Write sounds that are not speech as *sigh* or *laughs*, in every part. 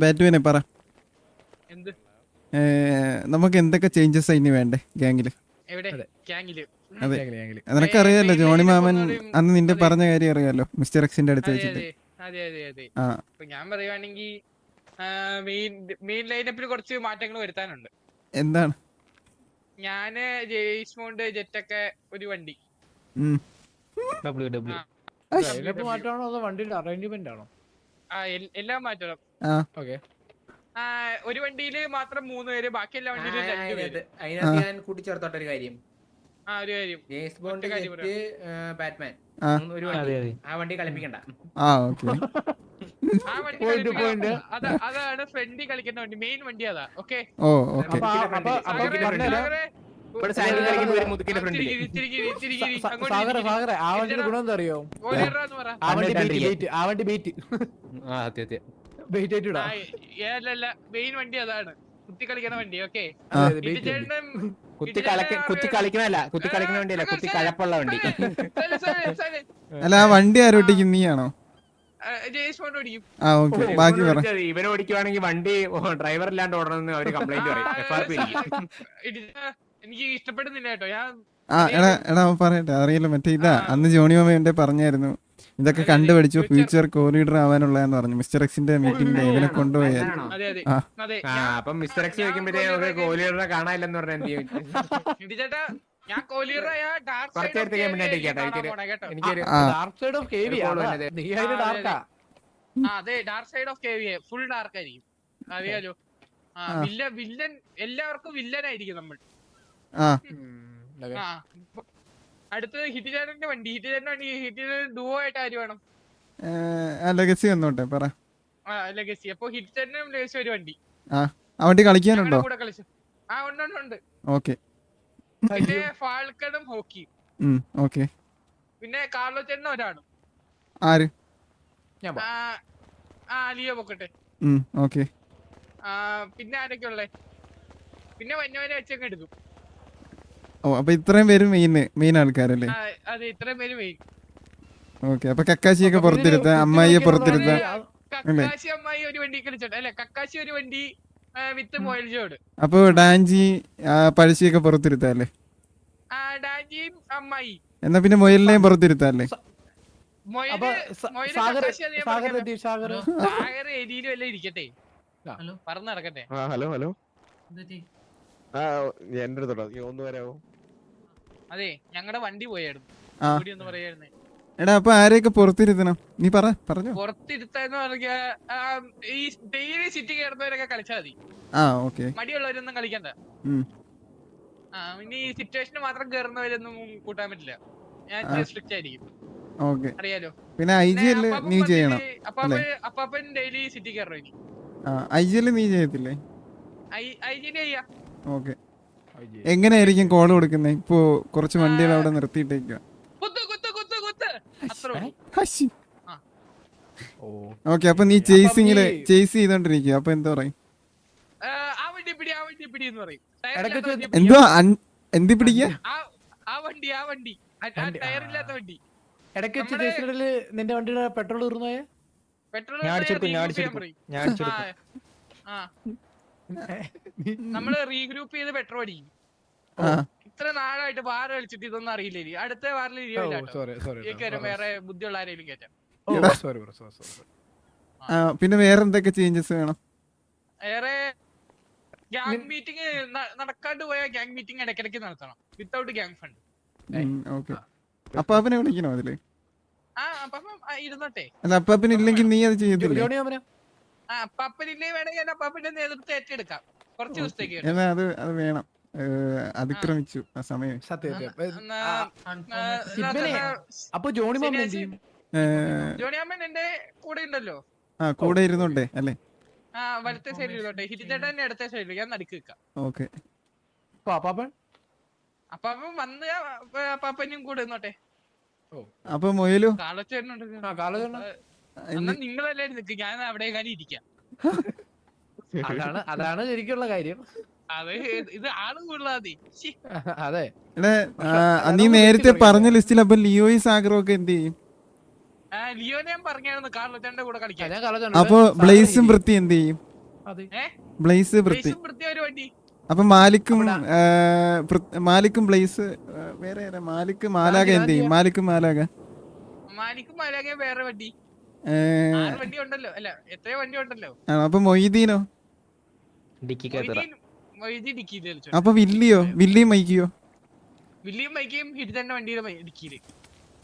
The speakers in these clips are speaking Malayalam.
ബാറ്റുവിനെ പറ. എന്ത്? നമുക്ക് എന്തൊക്കെ ചേഞ്ചസ് ഇനി വേണ്ടേ ഗ്യാങ്ങിൽ എവിടെ? അതെ. നിനക്കറിയാലോ ജോണി മാമൻ അന്ന് നിന്റെ പറഞ്ഞ കാര്യം അറിയാലോ മിസ്റ്റർ എക്സിന്റെ അടുത്ത് വെച്ചിട്ട്. അതെ അതെ അതെ. അതെ ആ. ഇപ്പൊ ഞാൻ പറയുവാണെങ്കിൽ മെയിൻ ലൈനപ്പിൽ കുറച്ച് മാറ്റങ്ങൾ വരുത്താനുണ്ട്. എന്താണ്? ഞാൻ ജെയ്സ്മോണ്ട് ജെറ്റൊക്കെ ഒരു വണ്ടി. ഡബ്ല്യു ഡബ്ല്യു മാറ്റമാണോ അതോ വണ്ടിയുടെ അറേഞ്ച്മെന്റ് ആണോ? എല്ലാം മാറ്റണം. ഓക്കെ. ഒരു വണ്ടിയിൽ മാത്രം മൂന്ന് പേര് ബാക്കി എല്ലാ വണ്ടിയിലും രണ്ട് പേര്. അതിനകത്ത് ഞാൻ കൂട്ടിച്ചേർത്തോട്ടെ ഒരു കാര്യം. ആ ഒരു കാര്യം. James Bond jet Batman. ഒരു വണ്ടി. ആ വണ്ടി കളിപ്പിക്കണ്ട. ആ ഓക്കെ. ആ വണ്ടി. അതാണ് ഫ്രണ്ടി കളിക്കുന്ന വണ്ടി. മെയിൻ വണ്ടി അതാ. ഓക്കെ? ഓ ഓക്കെ. ഇവിടെ സാൻഡി കളിക്കുന്ന ഒരു മുതുക്കിന്റെ ഫ്രണ്ട് സ- സ- സാഗറെ സാഗറെ ആ വണ്ടിയുടെ ഗുണം എന്താ അറിയോ? ആ വണ്ടി ബീറ്റ് ബീറ്റ് ആ വണ്ടി ബീറ്റ് ആ അതെ അതെ ബീറ്റ് ആയിട്ട് ഇടാം. മെയിൻ വണ്ടി അതാണ്. കുത്തി കളിക്കുന്ന വണ്ടി ഓക്കെ ആ. ബീറ്റ് കുത്തി കുത്തി കളിക്കണല്ല കുത്തി കളിക്കണ വണ്ടിയല്ല കുത്തി കഴപ്പുള്ള വണ്ടി. *laughs* അല്ല ആ വണ്ടി ആരോട്ടിക്കും നീയാണോ? ബാക്കി പറ. ഇവനെ ഓടിക്കുവാണെങ്കിൽ വണ്ടി ഡ്രൈവർ ഇല്ലാണ്ട് ഓടണമെന്ന് അവർ കംപ്ലൈന്റ് പറയും. എഫ് ആർ പി എനിക്ക് ഇഷ്ടപ്പെടുന്നില്ല കേട്ടോ. ഞാൻ ആ എടാ എടാ അവൻ പറയട്ടെ അറിയില്ല. മറ്റേ ഇതാ അന്ന് ജോണി മാമ എന്റെ പറഞ്ഞായിരുന്നു. ഇതൊക്കെ കണ്ടുപിടിച്ചു. കണ്ടുപഠിച്ചു ഫ്യൂച്ചർ കോറിഡർ ആവാനുള്ളതെന്ന് പറഞ്ഞു. മിസ്റ്റർ എക്സിന്റെ മീറ്റിംഗിൽ ഇവനെ കൊണ്ടുപോയാൽ അതെ അതെ. ആ. അതെ ആ അപ്പം മിസ്റ്റർ എക്സ് ഞാൻ ചോദിക്കുമ്പോഴേ നമുക്ക് കോഹ്ലിയുടെ കോഹ്ലിയുടെ കാണാനില്ലെന്ന് പറഞ്ഞാൽ എന്ത് ചെയ്യും *laughs* ചേട്ടാ ഞാൻ കോഹ്ലിയുടെ ഡാർക്ക് കുറച്ച് നേരത്തേക്ക് മുന്നോട്ട് ഇരിക്കട്ടെ, എനിക്കൊരു- കേട്ടോ. എനിക്കൊരു ആ. ഡാർക്ക് സൈഡ് ഓഫ് കേവി ഒരു call വന്നത്. നീ അതിന് ആ, അതെ, ഡാർക്കാ ആ. അതെ. Dark side of K V full dark ആയിരിക്കും. അറിയാലോ. ആ ആ. വില്ല വില്ലൻ എല്ലാവർക്കും വില്ലൻ ആയിരിക്കും നമ്മൾ. അടുത്തത് വണ്ടി. വണ്ടി ഡുവോ ആയിട്ട് ആര് വേണം? ആ ലെഗസി വന്നോട്ടെ പറ. ആ ലെഗസി അപ്പൊ ലെഗസി ഒരു വണ്ടി. ആ ആ വണ്ടി കളിക്കാനുണ്ടോ? ഞങ്ങളുടെ കൂടെ കളിച്ചു. ആ ഉണ്ട് ഉണ്ട് ഉണ്ട്. ഓക്കെ. പിന്നെ ഫാൾക്കണും ഓക്കെ. പിന്നെ കാർലോ ചേട്ടൻ ഒരാളും. ആര്? ഞാൻ ആ ആ ലിയോ പൊക്കട്ടെ. ഉം ഓക്കെ. ആ പിന്നെ ആരൊക്കെ ഉള്ളേ? പിന്നെ വന്യവനെ വെച്ചങ്ങ് എടുക്കും. ഓ അപ്പൊ ഇത്രയും പേര് മെയിൻ മെയിൻ ആൾക്കാരല്ലേ? അതെ ഇത്രയും പേര് മെയിൻ ഓക്കെ അപ്പൊ കക്കാശിയൊക്കെ പുറത്തിരുത്താം അമ്മായിയെ പുറത്തിരുത്താം കക്കാശി അമ്മായി ഒരു വണ്ടി കളിച്ചോട്ടെ അല്ലെ കക്കാശി ഒരു വണ്ടി വിത്ത് മൊയൽജോട് അപ്പൊ ഡാൻജി പഴശ്ശിയൊക്കെ പുറത്തിരുത്താം അല്ലേ ആ ഡാൻജിയും അമ്മായി. എന്നാ പിന്നെ മൊയലിനെയും പുറത്തിരുത്താം അല്ലേ മൊയൽ അപ്പൊ സ- മൊയൽ സാഗർ കക്കാശി അത് ഞാൻ സാഗർ പറഞ്ഞല്ലോ. എത്തി സാഗർ. സാഗർ എലിയിലും എല്ലാം ഇരിക്കട്ടെ. ആ. പറന്ന് ഹലോ ഹലോ. ആ എന്റെ അടുത്തോട്ടോ നീ ഒന്ന് വരാവോ? അതെ ഞങ്ങളുടെ വണ്ടി പോയായിരുന്നു. കൂടി എടാ അപ്പൊ ആരെയൊക്കെ പുറത്തിരുത്തണം? നീ പറ പറഞ്ഞു. പുറത്തിരുത്താന്ന് പറഞ്ഞ ഈ ഡെയിലി സിറ്റി കയറുന്നവരൊക്കെ കളിച്ചാൽ മതി. ആ ഓക്കെ. മടിയുള്ളവരൊന്നും കളിക്കണ്ട. ഇനി ഈ സിറ്റുവേഷന് മാത്രം കയറുന്നവരൊന്നും കൂട്ടാൻ പറ്റില്ല. ഞാൻ. സ്ട്രിക്റ്റ് ആയിരിക്കും. ഓക്കെ. അറിയാലോ. പിന്നെ ഐ ജി നീ ചെയ്യണം അപ്പാപ്പൻ ഡെയിലി സിറ്റി കയറോ ഐ ജി നീ ചെയ്യത്തില്ലേ? ഐ ജിനെ ചെയ്യാം. ഓക്കെ. എങ്ങനെയായിരിക്കും കോൾ കൊടുക്കുന്നത് ഇപ്പോ കുറച്ച് വണ്ടികൾ അവിടെ നിർത്തിയിട്ടേക്കുക കുത്ത് കുത്ത് കുത്ത് കുത്ത്. അത്രേ ഉള്ളൂ. ഓ. ഓക്കെ അപ്പൊ നീ ചേസിങ്ങിൽ ചേസ് ചെയ്തോണ്ടിരിക്കുക അപ്പൊ എന്താ പറയും. എന്തോ എന്തി പിടിക്കുക ആ ആ വണ്ടി ആ വണ്ടി. ആ- ആ വണ്ടി, വണ്ടി. ഇടയ്ക്ക് വെച്ച് നമ്മുടെ- നിന്റെ വണ്ടിയുടെ പെട്രോൾ തീർന്നു തീർന്നുപോയ പെട്രോൾ ഞാൻ അടിച്ചെടുക്കും ഞാൻ അടിച്ചെടുക്കും ഞാൻ അടിച്ചെടുക്കും. ആ. നമ്മൾ റീഗ്രൂപ്പ് ചെയ്ത് പെട്രോൾ അടിക്കും. ഇത്ര നാളായിട്ട് വാർ കളിച്ചിട്ട് ഇതൊന്നും അറിയില്ല ഇനി. അടുത്ത വാറിൽ ഇരിക്കില്ല വേറെ ബുദ്ധിയുള്ള ആരെങ്കിലും കയറ്റാം സോറി സോറി സോറി പിന്നെ വേറെ എന്തൊക്കെ ചേഞ്ചസ് വേണം? വേറെ ഗ്യാങ് മീറ്റിംഗ് നടക്കാണ്ട് പോയ ഗ്യാങ് മീറ്റിംഗ് ഇടയ്ക്കിടയ്ക്ക് നടത്തണം. Without gang fund okay. അപ്പാപ്പനെ വിളിക്കണോ അതിൽ? ആ അപ്പം ആ, ഇരുന്നോട്ടെ. അല്ല പിന്നെ ഇല്ലെങ്കിൽ നീ അത് ചെയ്യത്തില്ലേ? ആ പപ്പനില്ലേ വേണമെങ്കിൽ പപ്പന്റെ നേതൃത്വം ഏറ്റെടുക്കാം. കുറച്ച് ദിവസത്തേക്ക് കേട്ടോ. എന്നാ അത് അത് വേണം. അതിക്രമിച്ചു ആ സമയം. സത്യം സത്യം. എന്നാ, ആ, ആ, ഇവനെ- എന്നാ, അപ്പൊ ജോണി മാമൻ എന്ത് ചെയ്യും ഏ, ജോണിയമ്മൻ എന്റെ കൂടെ ഉണ്ടല്ലോ. ആ കൂടെ ഇരുന്നോട്ടെ അല്ലേ? ആ വലത്തെ സൈഡിൽ ഇരുന്നോട്ടെ ഹിരിച്ചേട്ടൻ ഇടത്തെ സൈഡിൽ ഞാൻ നടുക്ക് നിൽക്കാം. ഓക്കെ. അപ്പാപ്പൻ? അപ്പൊ അവൻ വന്ന് പപ്പനും കൂടെ നിന്നോട്ടെ അപ്പൊ മൊയലു? കാളച്ചേട്ടനുണ്ട് ആ നിങ്ങളല്ലേ നിൽക്ക് ഞാൻ അവിടെ കാര്യം ഇരിക്കാം. *laughs* അതാണ് അതാണ് ശരിക്കുള്ള കാര്യം. അത് *laughs* നീ നേരത്തെ പറഞ്ഞ ലിസ്റ്റിൽ അപ്പൊ ലിയോയി സാഗറും ഒക്കെ എന്ത് ചെയ്യും? അപ്പൊ ബ്ലേസും വൃത്തി എന്ത് ചെയ്യും? അതെ. ബ്ലേസ് വൃത്തി. ബ്ലേസും വൃത്തി ഒരു വണ്ടി. അപ്പൊ മാലിക്കും മാലിക്കും ബ്ലേസ് വേറെ മാലിക്ക് മാലാക എന്ത് ചെയ്യും. മാലിക്കും. മാലാക മാലിക്കും മാലാക വേറെ വണ്ടി. ഏ, വണ്ടി ഉണ്ടല്ലോ അല്ല എത്രയോ വണ്ടി ഉണ്ടല്ലോ ആ, അപ്പൊ മൊയ്തീനോ? അപ്പൊ വില്ലിയോ? വില്ലിയും മൈക്കിയോ? വില്ലിയും ബൈക്കും ഹിരുതന്റെ വണ്ടിയുടെ ബൈ- ഡിക്കിയിൽ.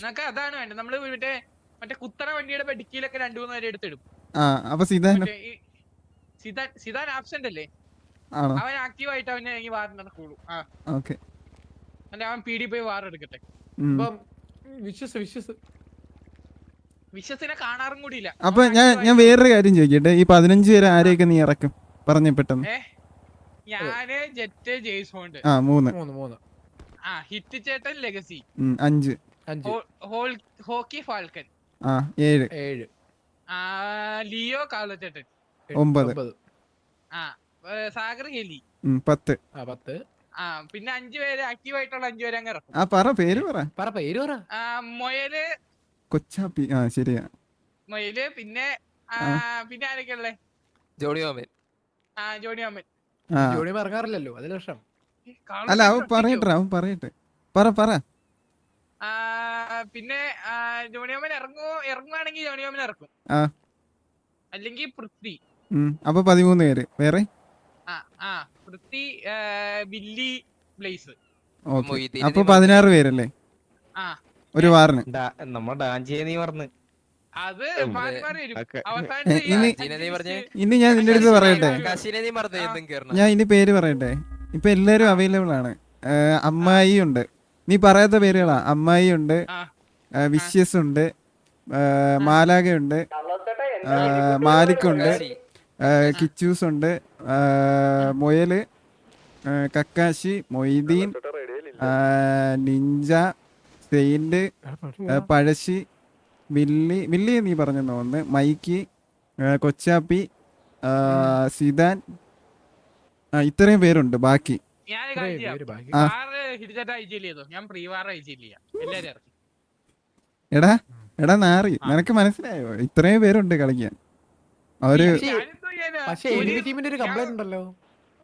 നമുക്ക് അതാണ് വേണ്ടത്. നമ്മൾ മറ്റേ മറ്റേ കുത്തറ വണ്ടിയുടെ ഡിക്കിയിലൊക്കെ രണ്ടു മൂന്ന് വരെ എടുത്തിടും. ആ അപ്പൊ സിതാനോ? സിതാൻ സിതാൻ ആബ്സെന്റ് അല്ലേ? ആണോ? അവൻ ആക്റ്റീവ് ആയിട്ട് അവന് ഈ വാർ നടക്കുള്ളൂ ആ. ഓക്കെ. അല്ലെ അവൻ പി ഡി പോയി വാർ എടുക്കട്ടെ. ഇപ്പം വിശ്വസ് വിശ്വസ്. വിശ്വസിനെ കാണാറും കൂടിയില്ല. അപ്പൊ ഞാൻ ഞാൻ വേറൊരു കാര്യം ചോദിക്കട്ടെ? ഈ പതിനഞ്ച് പേരെ ആരെയൊക്കെ നീ ഇറക്കും? പറഞ്ഞു പെട്ടെന്ന്. ഞാൻ ജെറ്റ് ജെയ്സോണ്ട് ആ മൂന്ന്. മൂന്ന് മൂന്ന്. ആ ഹിറ്റ് ചേട്ടൻ ലെഗസി. അഞ്ച്. അഞ്ച്. Hole hockey falcon. ആ ഏഴ്. ഏഴ്. ആ ലിയോ കാർലോ ചേട്ടൻ ഒമ്പത്. ആ സാഗർ ഹെലി പത്ത്. ആ പത്ത്. ആ പിന്നെ അഞ്ചു പേര് ആക്റ്റീവ് ആയിട്ടുള്ള അഞ്ചു പേര് അങ്ങ് ഇറക്കും. ആ പറ പേര് പറ. പറ പേര് പറ. ആ, മൊയൽ കൊച്ചാപ്പി ആ ശരിയാ. മയിൽ പിന്നെ ആ, പിന്നെ ആരൊക്കെ ഉള്ളേ? ജോണി മാമൻ. ആ ജോണി മാമൻ. ആ. ജോണി മറങ്ങാറില്ലല്ലോ അത് ലക്ഷം അല്ല അവൻ പറയട്ടെ അവൻ പറയട്ടെ. പറ പറ. ആ, പിന്നെ ജോണി അമ്മൻ ഇറങ്ങുമോ ഇറങ്ങുവാണെങ്കിൽ ജോണി അമ്മൻ ഇറക്കും. ആ. അല്ലെങ്കിൽ പൃഥ്വി. അപ്പൊ പതിമൂന്ന് പേര്. വേറെ? ആ ആ പൃഥ്വി ബില്ലി ബ്ലേസ് അപ്പൊ പതിനാറ് പേരല്ലേ? ആ. ഒരു വാറിന്. അത്. മാറി വരും. ഇനി- ഇനി ഞാൻ നിന്റെ അടുത്ത് പറയട്ടെ. ഞാൻ ഇനി പേര് പറയട്ടെ. ഇപ്പൊ എല്ലാരും അവൈലബിൾ ആണ്. അമ്മായി ഉണ്ട്. നീ പറയാത്ത പേരുകളാ. അമ്മായി ഉണ്ട് ആ. വിശ്യസ് ഉണ്ട് ഏ, മാലാകയുണ്ട് മാലിക്കുണ്ട്. കിച്ചൂസ് ഉണ്ട് മൊയൽ Kakashi Moideen ninja saint Pazhassi Willy Willy നീ പറഞ്ഞെന്ന് ഒന്ന് മൈക്കി കൊച്ചാപ്പി സിതാൻ സിദാൻ ആ ഇത്രയും പേരുണ്ട് ബാക്കി. എടാ എടാ നാറി. നിനക്ക് മനസ്സിലായോ? ഇത്രയും പേരുണ്ട് കളിക്കാൻ. അവർ ടീമിന്റെ ഒരു കംപ്ലൈന്റ് ഉണ്ടല്ലോ.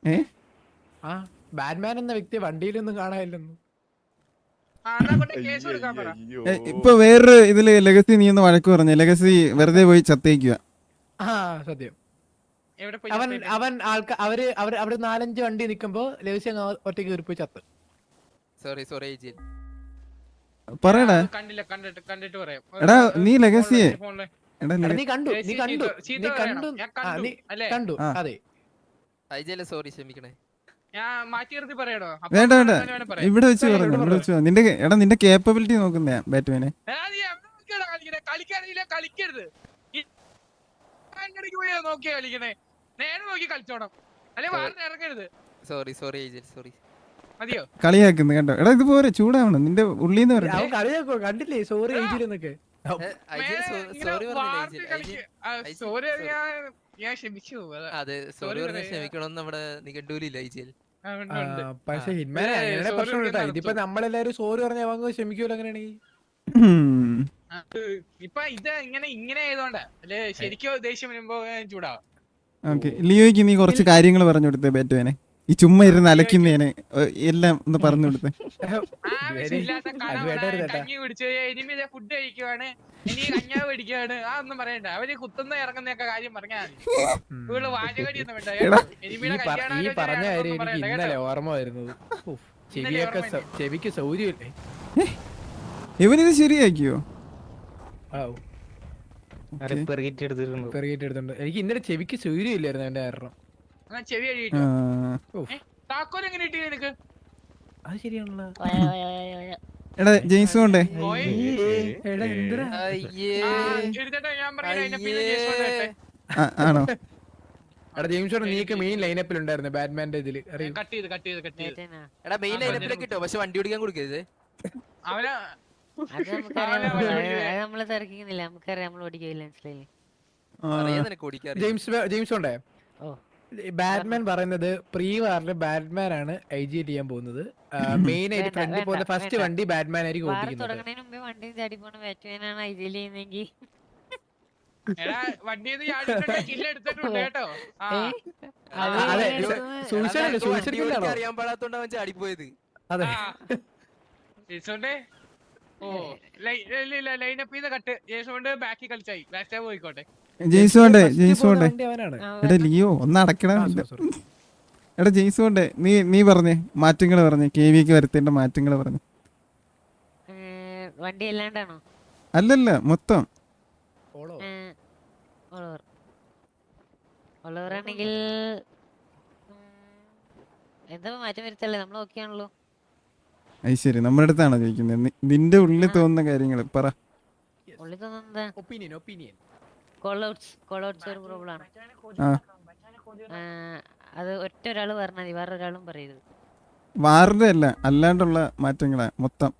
ഏ? ആ ബാറ്റ്മാൻ എന്ന വ്യക്തി വണ്ടിയിലൊന്നും കാണാനില്ലെന്ന് ആ, എന്നാ കൊണ്ട് കേസ് കൊടുക്കാൻ പറ ഏ, ഇപ്പൊ വേറൊരു ഇതിൽ ലെഗസി നീ ഒന്ന് വഴക്ക് പറഞ്ഞു. ലെഗസി വെറുതെ പോയി ചത്തേക്കുക. ആ സത്യം. എവിടെ പോയി അവൻ അവൻ ആൾക്കാർ അവർ അവർ അവിടെ നാലഞ്ച് വണ്ടി നിക്കുമ്പോ ലെഗസി അങ്ങ് ഒറ്റയ്ക്ക് പോയി ചത്ത്. സോറി സോറി ഏജിൽ പറയടാ. കണ്ടില്ല കണ്ടിട്ട് കണ്ടിട്ട് പറയാം. എടാ, നീ ലെഗസിയെ. നീ കണ്ടു നീ കണ്ടു നീ കണ്ടു. കണ്ടു അല്ലേ? കണ്ടു അതെ. സോറി ക്ഷമിക്കണേ. വേണ്ട വേണ്ട. ഇവിടെ വെച്ച് പറഞ്ഞു ഇവിടെ വെച്ച് പറഞ്ഞു. നിന്റെ എടാ നിന്റെ കേപ്പബിലിറ്റി നോക്കുന്നേ ബാറ്റ്മാനെ? കളിക്കാനില്ല കളിക്കരുത്. കളിക്കണേ. നേരെ നോക്കി കളിച്ചോണം. അല്ലെ വാർന്ന് ഇറങ്ങരുത്. സോറി സോറി സോറി കളിയാക്കുന്നു കണ്ടോ? എടാ ഇത് പോരെ ചൂടാവണം. നിന്റെ ഉള്ളിന്ന് പറഞ്ഞു അവൻ കളിയാക്കോ കണ്ടില്ലേ? സോറി സോറി ഞാൻ ഞാൻ ക്ഷമിച്ചു അതാ. സോറി പറഞ്ഞ ക്ഷമിക്കണം ക്ഷമിക്കണമെന്ന് നമ്മുടെ നിഗഡൂലില്ല ഉണ്ട്. പക്ഷെ ഏ, അങ്ങനെ പ്രശ്നം കേട്ടോ. ഇതിപ്പോ നമ്മളെല്ലാരും സോറി പറഞ്ഞ വാങ്ങുക ക്ഷമിക്കൂല അങ്ങനെയാണെങ്കിൽ. ഇപ്പൊ ഇത് ഇങ്ങനെ ഇങ്ങനെ ആയതുകൊണ്ട്. ശരിക്കും ദേഷ്യം വരുമ്പോ ഞാൻ ചൂടാവും. ഓക്കെ. ലിയോയ്ക്ക് നീ കുറച്ച് കാര്യങ്ങൾ പറഞ്ഞു കൊടുത്തേ ബാറ്റ്മാനെ ഈ ചുമ്മാ ഇരുന്ന് അലക്കുന്നേന് എല്ലാം ഒന്ന് പറഞ്ഞു കൊടുത്തേ. ഫുഡ് കഴിക്കുവാണ്. ഇനി ആ ഒന്നും പറയണ്ട. അവർ കുത്തുന്ന ഇറങ്ങുന്നൊക്കെ കാര്യം പറഞ്ഞാൽ മതി. ഇവൾ വാചകടി ഒന്നും വേണ്ട ഈ പറഞ്ഞ കാര്യം എനിക്ക് ഇന്നലെ. ഓർമ്മ വരുന്നത്. ചെവിയൊക്കെ ചെവിക്ക് സൗകര്യമില്ലേ? ഇവനിത് ശരിയാക്കിയോ? എനിക്ക് ഇന്നലെ ചെവിക്ക് സൗകര്യമില്ലായിരുന്നു എന്റെ കാരണം. എന്നാ ചെവി ആ, കഴിയിട്ടു താക്കോൽ എങ്ങനെ കിട്ടി നിനക്ക്? അത് ശരിയാണല്ലോ. എടാ ജെയിംസ് കൊണ്ടേ എടാ കൊണ്ട് ആണോ? എടാ ജെയിംസ് നീക്ക് മെയിൻ ലൈനപ്പിൽ ഉണ്ടായിരുന്നു ബാറ്റ്മാന്റെ ഇതിൽ. എടാ മെയിൻ ലൈനപ്പിലേക്ക് കിട്ടോ പക്ഷെ വണ്ടി ഓടിക്കാൻ കൊടുക്കരുത്. അവന നമ്മൾ തിരക്കിക്കുന്നില്ല. നമുക്കറിയാം നമ്മൾ ഓടിക്കില്ല മനസ്സിലായില്ലേ? ജെയിംസ് ജെയിംസ് ഉണ്ടേ? ഓ. ബാറ്റ്മാൻ പറയുന്നത് പ്രീ വാറിൽ ബാറ്റ്മാൻ ആണ് ഐ ജി ചെയ്യാൻ പോകുന്നത്. മെയിൻ ആയിട്ട് ഫ്രണ്ട് ഫ്രണ്ടിൽ പോകുന്ന ഫസ്റ്റ് വണ്ടി. ബാറ്റ്മാൻ ആയിരിക്കും വാർ ഓടിക്കുന്നത്. തുടങ്ങുന്നതിന് മുമ്പേ വണ്ടി ചാടി പോണ ബാറ്റ്മാനാണ് ചെയ്യുന്നെങ്കിൽ അറിയാൻ പാടാത്തോണ്ട് അവൻ ചാടിപ്പോയത്. അതെ. ഓ ലൈനപ്പ് ചെയ്ത കട്ട് ജേഷോണ്ട് ബാക്കി കളിച്ചായി. ബാക്ക് പോയിക്കോട്ടെ. ജെയ്സ് കൊണ്ടേ ജെയ്സു കൊണ്ടേ വണ്ടി? അവനാണ്. എടാ ലിയോ ഒന്ന് അടക്കണം. എടാ ജെയ്സു കൊണ്ടേ നീ നീ പറഞ്ഞേ. മാറ്റങ്ങൾ പറഞ്ഞേ. കെ വിക്ക് വരുത്തേണ്ട മാറ്റങ്ങൾ പറഞ്ഞു. വണ്ടി അല്ലാണ്ടാണോ? അല്ലല്ല മൊത്തം. ആണെങ്കിൽ എന്താ മാറ്റം വരുത്തല്ലേ? നമ്മൾ ഓക്കെ ആണല്ലോ അത് ശരി. നമ്മുടെ അടുത്താണോ ചോദിക്കുന്നത്? നിന്റെ ഉള്ളിൽ തോന്നുന്ന കാര്യങ്ങൾ പറ. Yes. ഉള്ളിൽ കോൾ ഔട്ട്സ് ഒരു പ്രോബ്ലം ആണ്. ആ. ആ, അത് ഒറ്റ ഒരാൾ പറഞ്ഞാൽ മതി വേറെ ഒരാളും പറയരുത്. വാറിന്റെ അല്ല അല്ലാണ്ടുള്ള മാറ്റങ്ങളെ മൊത്തം.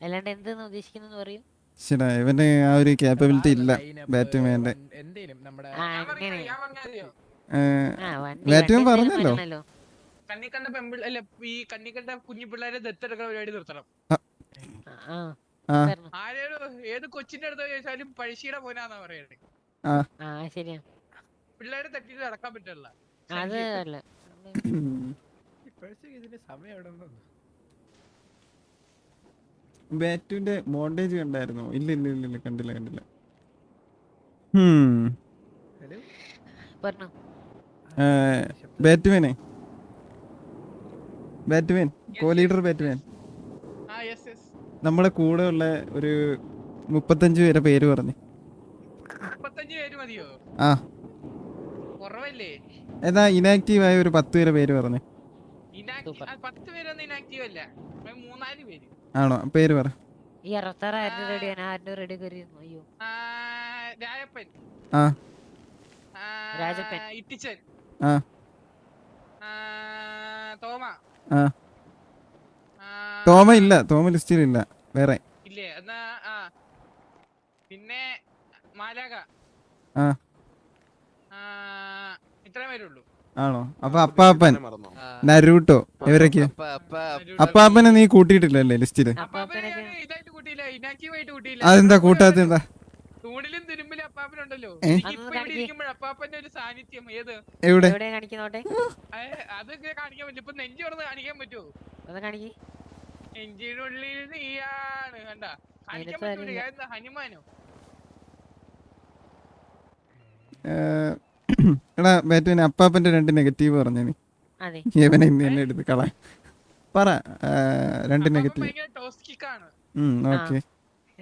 അല്ലാണ്ട് എന്തെന്ന് ഉദ്ദേശിക്കുന്നത് പറയൂ. ശരിടാ ഇവന് ആ ഒരു കേപ്പബിലിറ്റി ഇല്ല ബാറ്റ്മാന്റെ എന്തേലും നമ്മുടെ ആ ഞാൻ പറഞ്ഞില്ലേ, അങ്ങനെ ഞാൻ പറഞ്ഞാ ആ ബാറ്റ്മാൻ പറഞ്ഞല്ലോ. കണ്ണിക്കണ്ട കണ്ണി കണ്ട പെമ്പിൾ അല്ല ഈ കണ്ണി കണ്ട കുഞ്ഞു പിള്ളേരെ ദത്തെടുക്കുന്ന പരിപാടി നിർത്തണം ഏത് കൊച്ചിന്റെ അടുത്ത് ചോദിച്ചാലും പഴശ്ശിയുടെ പോനാന്നാ പറയുന്നത് ആ. ശരിയാ. പിള്ളേരെ തട്ടിട്ട് നടക്കാൻ പറ്റില്ല ബാറ്റുവിന്റെ മോണ്ടേജ് കണ്ടായിരുന്നോ? ഇല്ല ഇല്ല ഇല്ല ഇല്ല. കണ്ടില്ല കണ്ടില്ല. ബാറ്റ്മാനെ Batman co leader Batman yes നമ്മുടെ കൂടെ ഉള്ള ഒരു മുപ്പത്തഞ്ച് പേരെ പേര് പറഞ്ഞു. മുപ്പത്തഞ്ച് പേര് മതിയോ? ആ. കുറവല്ലേ? ഏതാ ഇനാക്റ്റീവ് ആയ ഒരു പത്ത് പേരെ പേര് പറഞ്ഞു. ആണോ? പേര് പറ. രാജപ്പൻ. ഇട്ടിച്ചൻ. ആ. ആ, തോമ. ആ, തോമ ഇല്ല തോമ ലിസ്റ്റിലില്ല വേറെ. ഇല്ലേ എന്നാ ആ. പിന്നെ മാലാക ആ. ആ, ഇത്രേ പേരുള്ളൂ. ആണോ? അപ്പൊ അപ്പാപ്പൻ നരൂട്ടോ ഇവരൊക്കെ അപ്പ അപ്പ അപ്പാപ്പനെ നീ കൂട്ടിയിട്ടില്ലല്ലേ ലിസ്റ്റിൽ? അപ്പാപ്പനെ ഞാൻ ഇതായിട്ട് കൂട്ടിയില്ല ഇനാക്റ്റീവ് ആയിട്ട് കൂട്ടിയില്ല. അതെന്താ കൂട്ടാത്ത എന്താ? തൂണിലും തിരുമ്പിലും അപ്പാപ്പനുണ്ടല്ലോ ഏ? എനിക്ക് അതൊന്ന് ഇപ്പൊ ഇവിടെ ഇരിക്കുമ്പോൾ അപ്പാപ്പന്റെ ഒരു സാന്നിധ്യം ഏത്? എവിടെ? എവിടെ കാണിക്കുന്നോട്ടെ ഏ, അതൊക്കെ കാണിക്കാൻ പറ്റും. ഇപ്പൊ നെഞ്ചു തുറന്ന് കാണിക്കാൻ പറ്റുമോ ഒന്ന് കാണിക്ക്? നെഞ്ചിനുള്ളിൽ നീയാണ്. കണ്ട? കാണിക്കാൻ അതിനകത്ത് പറ്റൂല. എന്താ ഹനുമാനോ? എടാ ബാറ്റുവിന് അപ്പാപ്പന്റെ രണ്ട് നെഗറ്റീവ് പറഞ്ഞു നീ. അതെ. ഇവനെ ഇന്ന് തന്നെ എടുത്ത് കള പറ രണ്ട് നെഗറ്റീവ്. ഓക്കെ.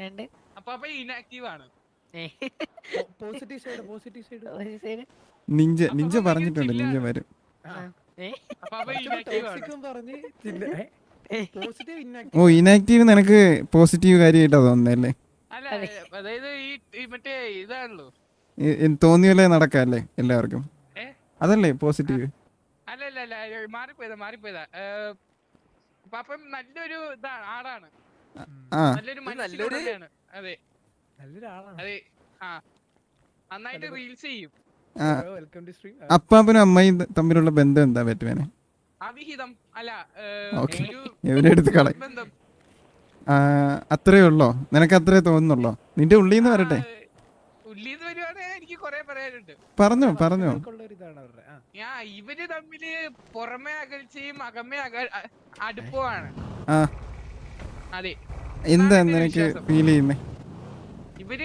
രണ്ട്. ഇനാക്റ്റീവ് ആണ് പോസിറ്റീവ് സൈഡ് പോസിറ്റീവ് സൈഡ്. ഒരു side. നിഞ്ച നിഞ്ച പറഞ്ഞിട്ടുണ്ട് നിഞ്ച വരും. പറഞ്ഞ് ഓ ഇനാക്റ്റീവ് നിനക്ക് പോസിറ്റീവ് കാര്യമായിട്ടാ തോന്നുന്നല്ലേ തോന്നിയല്ലേ നടക്കല്ലേ എല്ലാവർക്കും? അതല്ലേ പോസിറ്റീവ്? അല്ല അല്ല അല്ല ഏ, മാറിപ്പോയതാ മാറിപ്പോയതാ. ഏ, പാപ്പൻ നല്ലൊരു ഇതാണ് ആളാണ് നല്ലൊരു അതെ. അതെ ആ. നന്നായിട്ട് റീൽസ് ചെയ്യും. അപ്പാപ്പനും അമ്മയും തമ്മിലുള്ള ബന്ധം എന്താ പറ്റുവാനെ അവിഹിതം. അല്ല എവിടെ കള അത്രേ ഉള്ളോ? നിനക്ക് അത്രേ തോന്നുന്നുള്ളോ? നിന്റെ ഉള്ളിൽ നിന്ന് വരട്ടെ. പറഞ്ഞു പറഞ്ഞോ. ഞാൻ ഇവർ തമ്മിൽ പുറമേ അകൽച്ചയും അകമേ അടുപ്പമാണ് അതെ. എന്താ നിനക്ക് ഫീൽ ചെയ്യുന്നേ? ഇവർ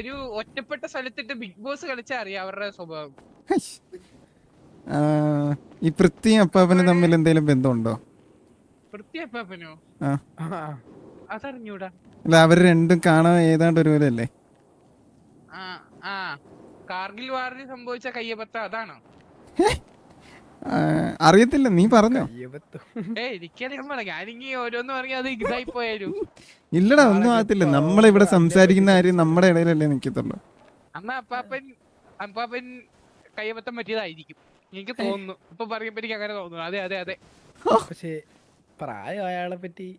ഒരു ഒറ്റപ്പെട്ട സ്ഥലത്തിട്ട് ബിഗ് ബോസ് കളിച്ചാ അറിയാം അവരുടെ സ്വഭാവം. ഈ പൃഥ്വിയും അപ്പാപ്പനും തമ്മിൽ എന്തെങ്കിലും ബന്ധമുണ്ടോ? വൃത്തിയപ്പാപ്പനോ ആ. ആ, അതറിഞ്ഞൂടാ. അല്ല അവർ രണ്ടും കാണാൻ ഏതാണ്ട് ഒരുപോലെ അല്ലേ ആ ആ. കാർഗിൽ വാറിൽ സംഭവിച്ച കയ്യബത്തം അതാണോ? ആ, അറിയത്തില്ല നീ പറഞ്ഞോ? ഇല്ലടാ ഒന്നും ആകത്തില്ല. നമ്മളിവിടെ സംസാരിക്കുന്ന കാര്യം നമ്മുടെ ഇടയിലല്ലേ നിക്കത്തുള്ളൂ. അന്ന് അപ്പാപ്പൻ അപ്പാപ്പൻ കയ്യബത്തം പറ്റിയതായിരിക്കും. എനിക്ക് തോന്നുന്നു. ഇപ്പൊ പറയുമ്പോ എനിക്ക് അങ്ങനെ തോന്നുന്നു. അതെ അതെ അതെ. പക്ഷേ പ്രായം അയാളെ പറ്റി